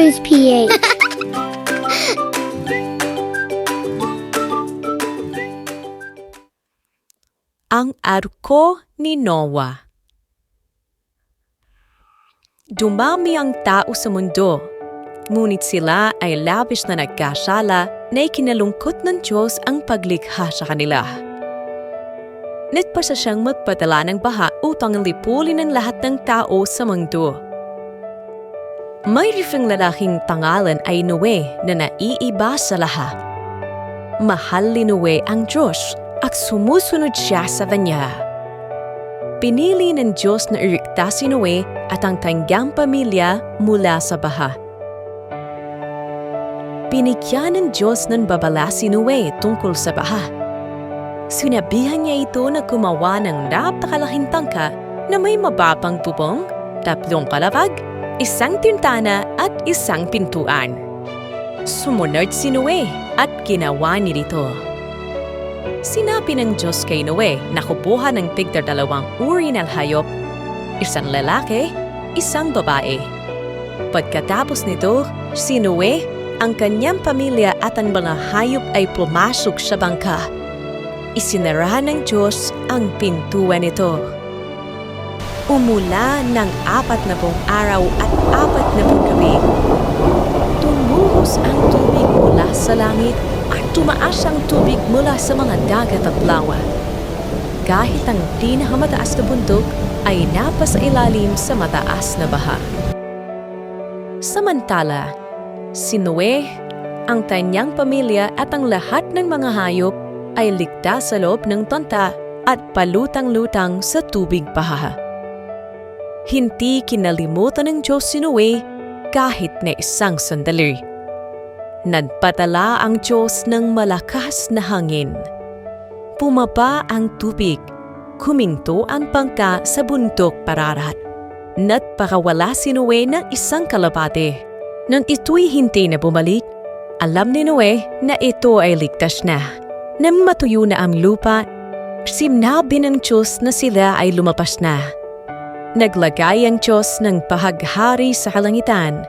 Noah's PH. Ang Arko ni Noah Dumami ang tao sa mundo, ngunit sila ay labis na nagkasala na ikinalungkot ng Diyos ang paglikha sa kanila. Nagpasa siyang magpadala ng baha upang lipulin ang lahat ng tao sa mundo. May rifang lalaking pangalan ay Noe na naiiba sa lahat. Mahal ni Noe ang Diyos at sumusunod siya sa kanya. Pinili ng Diyos na irikta si Noe at ang kanyang pamilya mula sa baha. Pinigyan ng Diyos ng babala si Noe tungkol sa baha. Sinabihan niya ito na gumawa ng napakalaking tangka na may mababang bubong, tatlong kalapag, isang tintana at isang pintuan. Sumunod si Noe at ginawa niya ito. Sinabi ng Diyos kay Noe na kupuha ng tigdar dalawang uri ng hayop, isang lalaki, isang babae. Pagkatapos nito, si Noe, ang kanyang pamilya at ang mga hayop ay pumasok sa bangka. Isinara ng Diyos ang pintuan nito. Umula ng apat na buong araw at apat na buong gabi. Tumuhos ang tubig mula sa langit at tumaas ang tubig mula sa mga dagat at lawa. Kahit ang pinakamataas na bundok ay napasa ilalim sa mataas na baha. Samantala, si Noe, ang kanyang pamilya at ang lahat ng mga hayop ay ligtas sa loob ng tanta at palutang-lutang sa tubig baha. Hindi kinalimutan ng Diyos si Noe kahit na isang sandali. Nagpadala ang Diyos ng malakas na hangin. Pumaba ang tubig, kuminto ang bangka sa bundok pararat. Nagpakawala si Noe ng isang kalapate. Nang ito'y hindi na bumalik, alam ni Noe na ito ay ligtas na. Nang matuyo na ang lupa, sinabi ng Diyos na sila ay lumapas na. Naglagay ang Diyos ng pahaghari sa kalangitan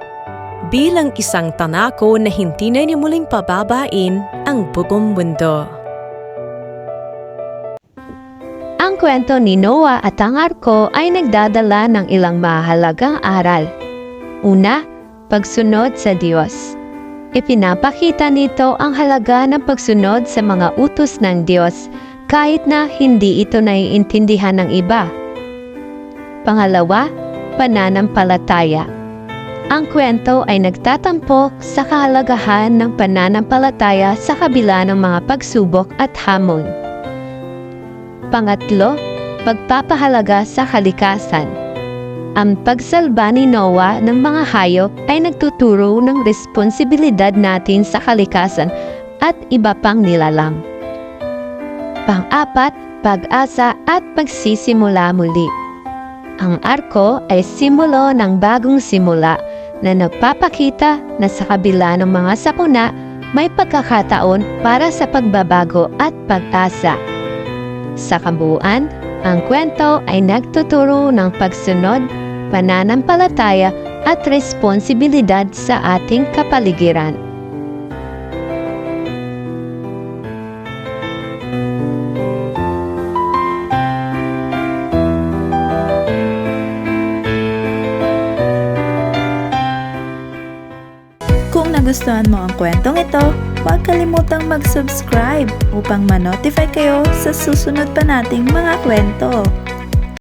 bilang isang tanako na hindi na niya muling pababain ang bugong mundo. Ang kwento ni Noah at ang arko ay nagdadala ng ilang mahalagang aral. Una, pagsunod sa Diyos. Ipinapakita nito ang halaga ng pagsunod sa mga utos ng Diyos kahit na hindi ito naiintindihan ng iba. Pangalawa, pananampalataya. Ang kwento ay nagtatampok sa kahalagahan ng pananampalataya sa kabila ng mga pagsubok at hamon. Pangatlo, pagpapahalaga sa kalikasan. Ang pagsalba ni Noah ng mga hayop ay nagtuturo ng responsibilidad natin sa kalikasan at iba pang nilalang. Pang-apat, pag-asa at pagsisimula muli. Ang arko ay simbolo ng bagong simula na nagpapakita na sa kabila ng mga sakuna may pagkakataon para sa pagbabago at pag-asa. Sa kabuuan, ang kwento ay nagtuturo ng pagsunod, pananampalataya at responsibilidad sa ating kapaligiran. Nagustuhan mo ang kwentong ito, huwag kalimutang mag-subscribe upang ma-notify kayo sa susunod pa nating mga kwento.